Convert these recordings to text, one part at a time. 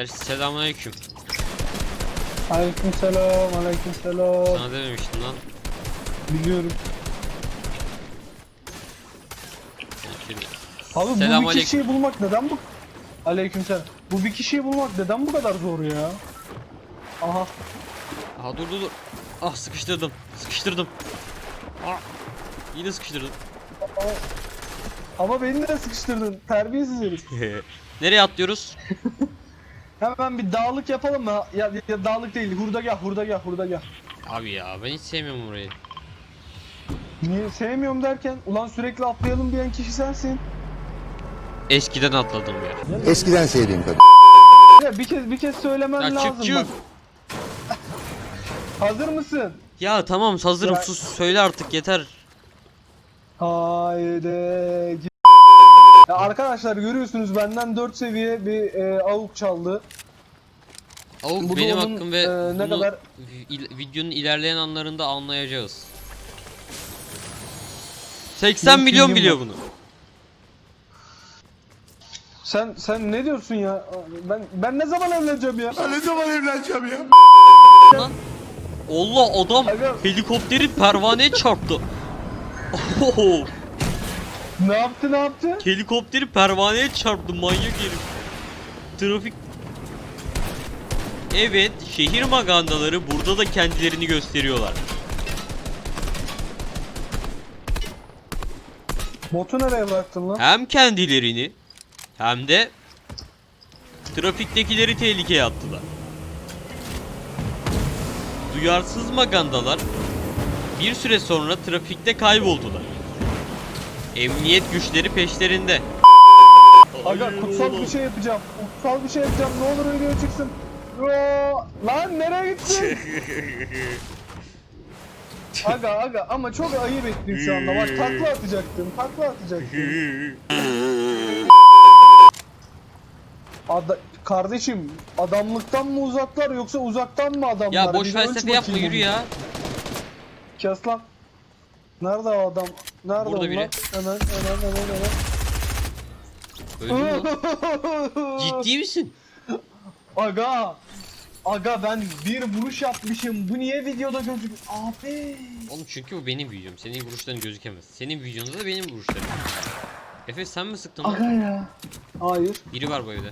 Evet selamünaleyküm. Aleykümselam, aleykümselam. Sana dememiştim lan. Biliyorum. Şimdi. Abi bu bir Selamünaleyküm. kişiyi bulmak neden bu? Aleykümselam. Bu bir kişiyi bulmak neden bu kadar zor ya? Aha. Aha dur dur dur. Ah sıkıştırdım. Sıkıştırdım. Ah. Yine sıkıştırdım. Ama beni de sıkıştırdın. Terbiyesiz herif. Nereye atlıyoruz? Hemen bir dağlık yapalım mı? Ya, ya dağlık değil, hurdagah, hurdagah, hurdagah. Abi ya ben hiç sevmiyorum burayı. Niye sevmiyorum derken, ulan sürekli atlayalım diyen kişi sensin. Eskiden atladım ya. Eskiden sevdiğim kadın. Ya bir kez bir kez söylemen Ya lazım. çık çık. bak. Hazır mısın? Ya tamam hazırım Ya- sus söyle artık yeter. Haydi. Ya arkadaşlar görüyorsunuz benden 4 seviye bir e, avuk çaldı. Avuk Bu da benim onun, hakkım ve e, ne kadar- il- videonun ilerleyen anlarında anlayacağız. 80 Benim milyon biliyor var. bunu. Sen sen ne diyorsun ya? Ben ben ne zaman evleneceğim ya? Ne zaman evleneceğim ya? Lan. Allah adam helikopteri pervaneye çarptı. Ne yaptı ne yaptı? helikopteri pervaneye çarptı manyak herif. Trafik Evet, şehir magandaları burada da kendilerini gösteriyorlar. Botu nereye bıraktın lan? Hem kendilerini hem de trafiktekileri tehlikeye attılar. Duyarsız magandalar bir süre sonra trafikte kayboldular. Emniyet güçleri peşlerinde. Aga kutsal bir şey yapacağım. Kutsal bir şey yapacağım. Ne olur video çıksın. Yo, lan nereye gittin? aga aga ama çok ayıp ettin şu anda. Bak takla atacaktım. Takla atacaktım. Ada kardeşim adamlıktan mı uzaklar yoksa uzaktan mı adamlar? ya boş Bir de ölç felsefe yapma bakayım yürü ya. Kes lan. Nerede o adam? Nerede Burada onlar? biri. Hemen hemen hemen hemen. Öldün mü lan? Ciddi misin? Aga. Aga ben bir vuruş yapmışım. Bu niye videoda gözüküyor? Abi. Oğlum çünkü bu benim videom. Senin vuruşların gözükemez. Senin videonda da benim vuruşlarım. Efe sen mi sıktın Aga ya. Hayır. Biri var bu evde.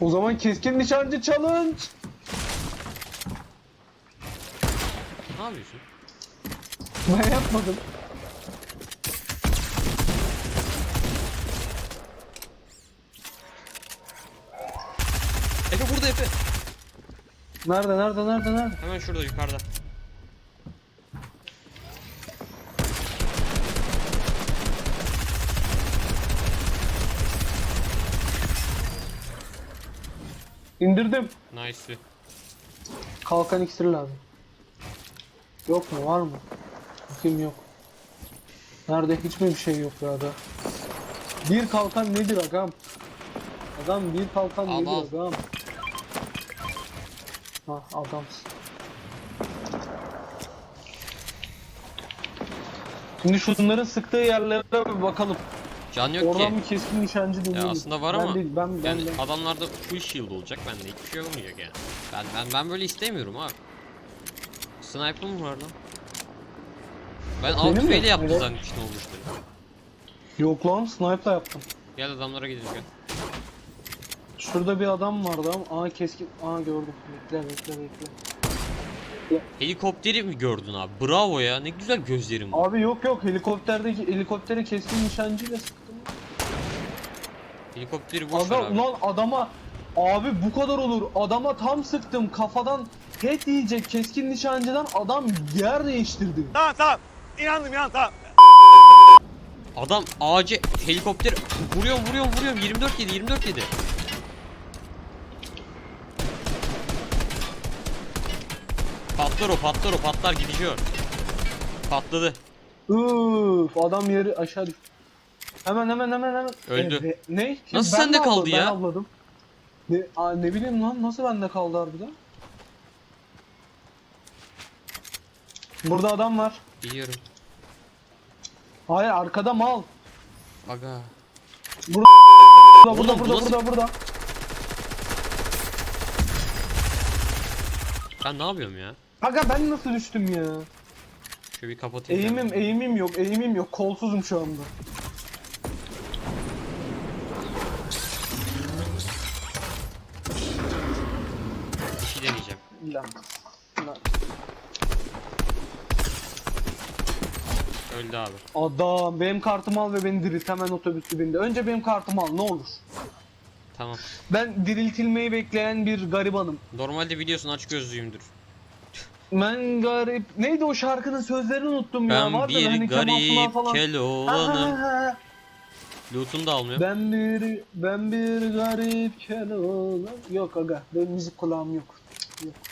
O zaman keskin nişancı challenge. Ne yapıyorsun? Ben yapmadım. Efe burada Efe. Nerede nerede nerede nerede? Hemen şurada yukarıda. İndirdim. Nice. Kalkan iksiri lazım. Yok mu var mı? Bakayım yok. Nerede hiç mi bir şey yok ya da? Bir kalkan nedir agam? Adam bir kalkan Al, nedir agam? Ha adamsın. Şimdi şunların sıktığı yerlere bir bakalım. Can yok Oradan ki. bir keskin nişancı Ya dinleyelim. aslında var ben ama Değil, ben, ben, yani ben. adamlarda full shield olacak bende hiçbir şey olmayacak yani. Ben ben ben böyle istemiyorum abi. Sniper'ım var lan. Ben Benim alt mi? tüfeğiyle yaptı Evet. zannetmiştim o vuruşları. Yok lan sniper yaptım. Gel adamlara gidelim gel. Şurada bir adam vardı ama aa keskin aa gördüm. Bekle bekle bekle. Helikopteri mi gördün abi? Bravo ya ne güzel gözlerim var. Abi yok yok helikopterdeki helikoptere keskin nişancıyla sıktım. Helikopteri boş Aga abi. ulan adama abi bu kadar olur. Adama tam sıktım kafadan head yiyecek keskin nişancıdan adam yer değiştirdi. Adam ağacı helikopter vuruyorum vuruyorum vuruyorum 24 yedi 24 yedi. Patlar o patlar o patlar gidiyor. Patladı. Üf adam yeri aşağı düştü. Hemen hemen hemen hemen. Öldü. E, ne? Nasıl Ben sende mi kaldı ya? Ben avladım. Ne, aa, ne bileyim lan nasıl bende kaldı harbiden? Burada adam var. Yiyorum. Hayır arkada mal. Aga. Burada burada burada burada, burada burada. Ben ne yapıyorum ya? Aga ben nasıl düştüm ya? Şöyle bir kapatayım. Eğimim eğimim yok eğimim yok kolsuzum şu anda. Öldü abi. Adam benim kartımı al ve beni dirilt hemen otobüsü bindi. Önce benim kartımı al ne olur. Tamam. Ben diriltilmeyi bekleyen bir garibanım. Normalde biliyorsun aç gözlüyümdür. Ben garip. Neydi o şarkının sözlerini unuttum ya. Ben bir hani garip falan. keloğlanım. Loot'unu da almıyor. Ben bir ben bir garip keloğlan. Yok aga benim müzik kulağım yok.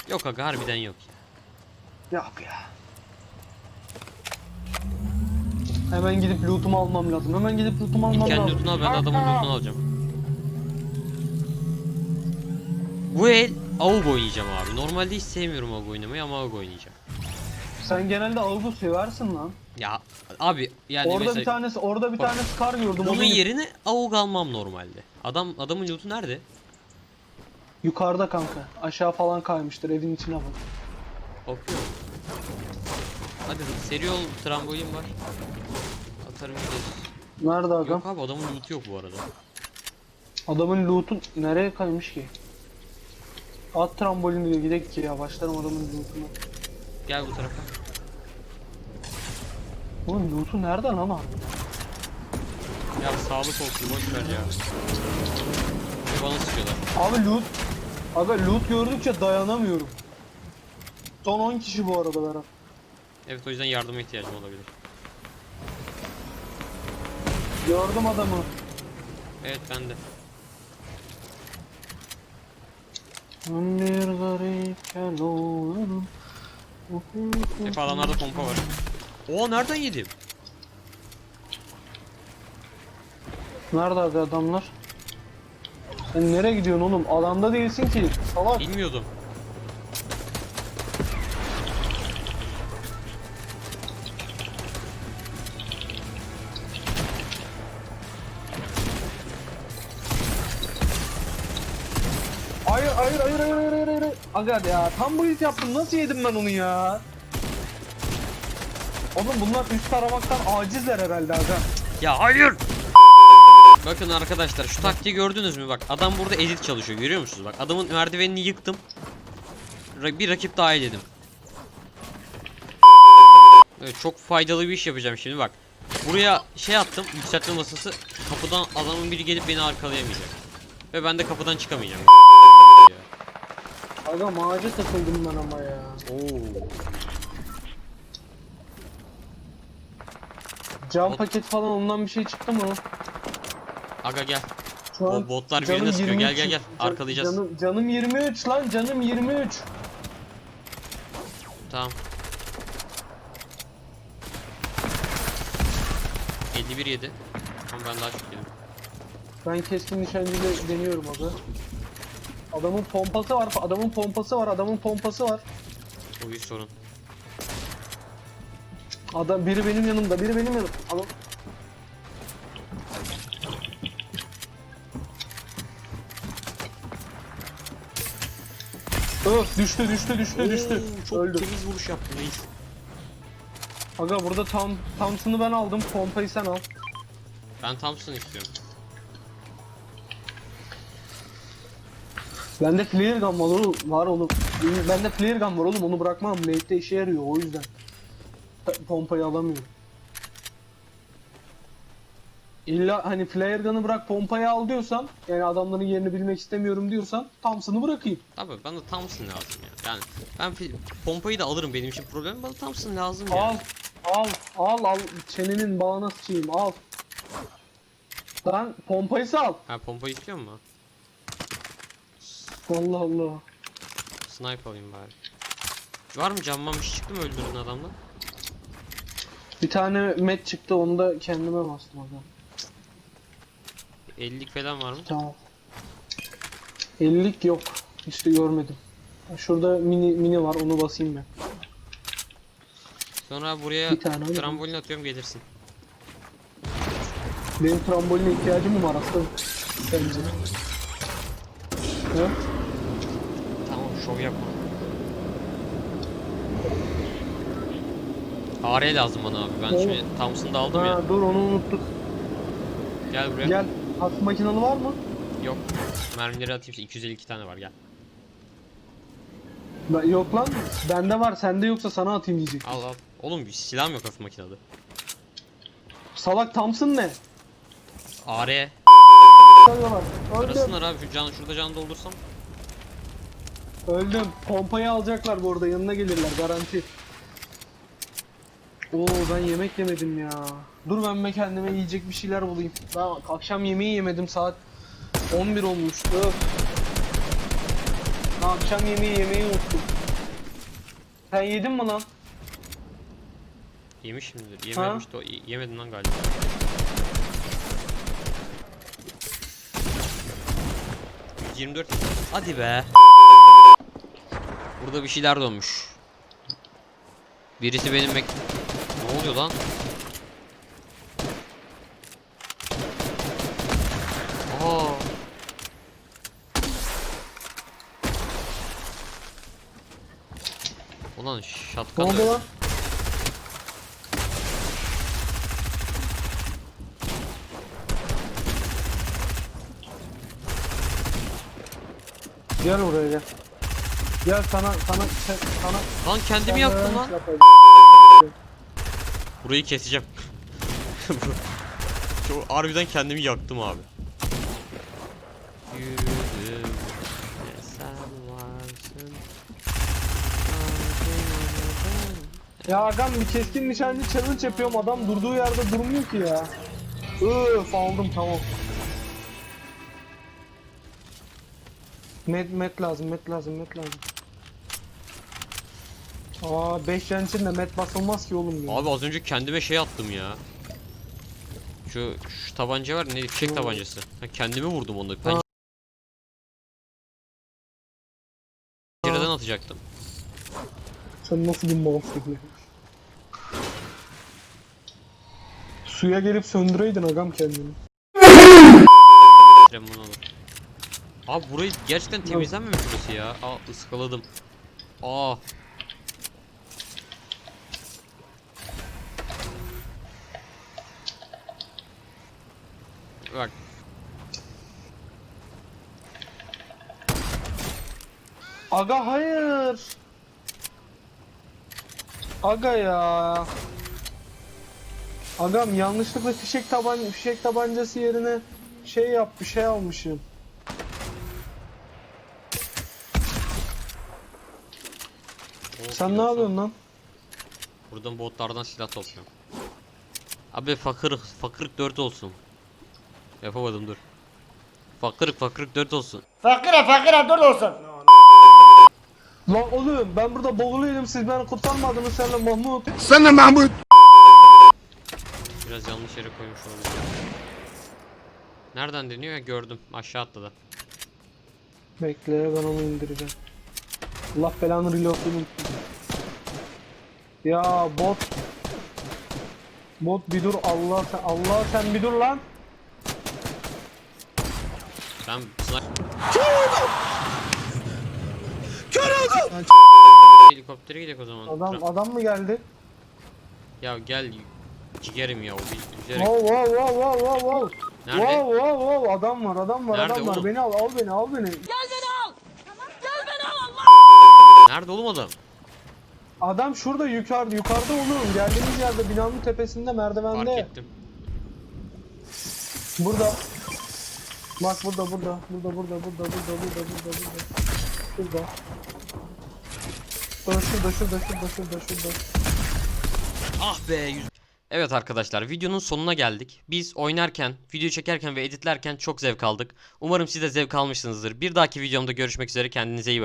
Yok aga harbiden yok. Yok ya. Hemen gidip lootumu almam lazım. Hemen gidip lootumu almam Kendi lazım. loot'unu al ben de adamın loot'unu alacağım. Bu el AUG oynayacağım abi. Normalde hiç sevmiyorum AUG oynamayı ama AUG oynayacağım. Sen genelde avugu seversin lan. Ya abi yani orada mesela bir tanesi orada bir Bak, tane Scar gördüm. bunun Onu yerine AUG almam normalde. Adam adamın loot'u nerede? yukarıda kanka. Aşağı falan kaymıştır evin içine bak. Bakıyorum. Hadi seri ol trambolin var. Atarım gideriz. Nerede agam? Yok abi adamın loot'u yok bu arada. Adamın loot'u nereye kaymış ki? At trambolini diyor gidelim ki ya başlarım adamın loot'una. Gel bu tarafa. Oğlum loot'u nerede lan abi? Ya sağlık olsun boş ver ya. Bana sıkıyorlar. Abi loot Aga loot gördükçe dayanamıyorum. Son 10 kişi bu arada Berat. Evet o yüzden yardıma ihtiyacım olabilir. Gördüm adamı. Evet ben de. Bir garip keloğlanım. Hep adamlarda pompa var. Oo nereden yedim? Nerede abi adamlar? Sen nereye gidiyorsun oğlum? Alanda değilsin ki. Salak. Bilmiyordum. Aga ya tam bu hit yaptım. Nasıl yedim ben onu ya? Oğlum bunlar üst taramaktan acizler herhalde aga. Ya hayır. Bakın arkadaşlar şu taktiği gördünüz mü? Bak adam burada edit çalışıyor görüyor musunuz? Bak adamın merdivenini yıktım. Bir rakip daha eledim. Evet, çok faydalı bir iş yapacağım şimdi bak. Buraya şey attım yükseltme masası. Kapıdan adamın biri gelip beni arkalayamayacak. Ve ben de kapıdan çıkamayacağım. Aga ağaca takıldım ben ama ya. Oo. Cam Bot- paket falan ondan bir şey çıktı mı? Aga gel. Şu O botlar canım sıkıyor. Gel, 23 gel, gel. can- Arkalayacağız. Canım, canım 23 lan canım 23. Tamam. 51 yedi. Ama ben daha çok yedim. Ben keskin nişancıyla deniyorum aga. Adamın pompası var, adamın pompası var, adamın pompası var. O bir sorun. Adam biri benim yanımda, biri benim yanımda. Adam... Öf düştü düştü düştü düştü. Oo, çok Öldü. temiz vuruş yaptın reis. Aga burada tam Thompson'ı ben aldım, pompayı sen al. Ben Thompson istiyorum. Bende flare gun var oğlum, var oğlum. Bende flare gun var oğlum, onu bırakmam. Late'de işe yarıyor o yüzden. Pompayı alamıyorum. İlla hani flare gun'ı bırak pompayı al diyorsan, yani adamların yerini bilmek istemiyorum diyorsan Thompson'ı bırakayım. Abi bana Thompson lazım ya. Yani ben pompayı da alırım benim için problem. Bana Thompson lazım ya. Al, al, al, al. Çenenin bağına sıçayım, al. Lan pompayı sal. Ha pompayı istiyor mu? Allah Allah. Snipe alayım bari. Var mı şey çıktı mı öldürdün adamla? Bir tane met çıktı, onu da kendime bastım aga. 50'lik falan var mı? Tamam. 50'lik yok. İşte görmedim. Şurada mini mini var onu basayım ben. Sonra buraya Bir tane trambolin atıyorum gelirsin. Benim tramboline ihtiyacım mı var aslında? Bence. Ha? şov yapma. AR lazım bana abi. Ben şimdi Thompson'da aldım Ha, ya. dur onu unuttuk. Gel buraya. Gel. Kask makinalı var mı? Yok. Mermileri atayım. 252 tane var gel. Ben- Yok lan. Bende var. Sende yoksa sana atayım diyecek. Al al. Oğlum bir silahım yok hafif makinede. Salak Thompson ne? AR. Sarıyorlar. Arasınlar abi şu canı şurada canı doldursam. Öldüm. Pompayı alacaklar bu arada. Yanına gelirler garanti. Oo ben yemek yemedim ya. Dur ben be kendime yiyecek bir şeyler bulayım. Ben akşam yemeği yemedim saat 11 olmuştu. Akşam yemeği yemeyi unuttum. Sen yedin mi lan? Yemişimdir. Yememiş de Yemedin lan galiba. ...124... Hadi be! Burada bir şeyler dönmüş. Birisi benim bek... Ne oluyor lan? Aa! Ulan Ne şatkan oldu lan? Gel buraya gel. Gel sana sana sana Lan kendimi yaktım lan. Burayı keseceğim. Çok harbiden kendimi yaktım abi. Yürüdüm. ne sen varsın. Ya agam bir keskin nişancı challenge yapıyorum adam durduğu yerde durmuyor ki ya. Öf aldım tamam. Met met lazım met lazım met lazım. Aa 5 can için de met basılmaz ki oğlum ya. Abi az önce kendime şey attım ya. Şu, şu tabanca var ne fişek tabancası. Ha, kendimi vurdum onu. Ha. Pencereden atacaktım. Sen nasıl bir malsın ya? Suya gelip söndüreydin agam kendini. Bunu. Abi burayı gerçekten temizlenmemiş burası ya. Aa ıskaladım. Aa. Bak Aga hayır. Aga ya. Agam yanlışlıkla fişek taban fişek tabancası yerine şey yap bir şey almışım. o Sen ne diyorsun. yapıyorsun lan? Buradan botlardan silah topluyorum. Abi fakir fakirlik 4 olsun. Yapamadım dur. Fakirlik fakirlik 4 olsun. Fakire fakire dur olsun. Lan oğlum ben burada boğuluyordum siz beni kurtarmadınız senle Mahmut. Sana Mahmut. Biraz yanlış yere koymuş olabilir. Nereden deniyor ya gördüm. Aşağı atladı. Bekle ben onu indireceğim. Allah belanı reload'unu Ya bot. Bot bir dur Allah sen Allah sen bir dur lan. Ben sniper... Helikoptere gidelim o zaman. Adam Tra- adam mı geldi? Ya gel cigerim ya o bir üzerek. Wow wow wow wow wow wow. Nerede? Wow wow wow adam var adam var Nerede adam var. oğlum? Beni al al beni al beni. Nerede oğlum adam? Adam şurada yukarıda yukarıda oğlum. Geldiğimiz yerde binanın tepesinde Fark merdivende. ettim. Burada. Bak burada burada. Burada burada burada burada burada burada burada. Şurada. Şurada şurada şurada şurada şurada şurada. Ah be yüz... Evet arkadaşlar videonun sonuna geldik. Biz oynarken, video çekerken ve editlerken çok zevk aldık. Umarım siz de zevk almışsınızdır. Bir dahaki videomda görüşmek üzere kendinize iyi bakın.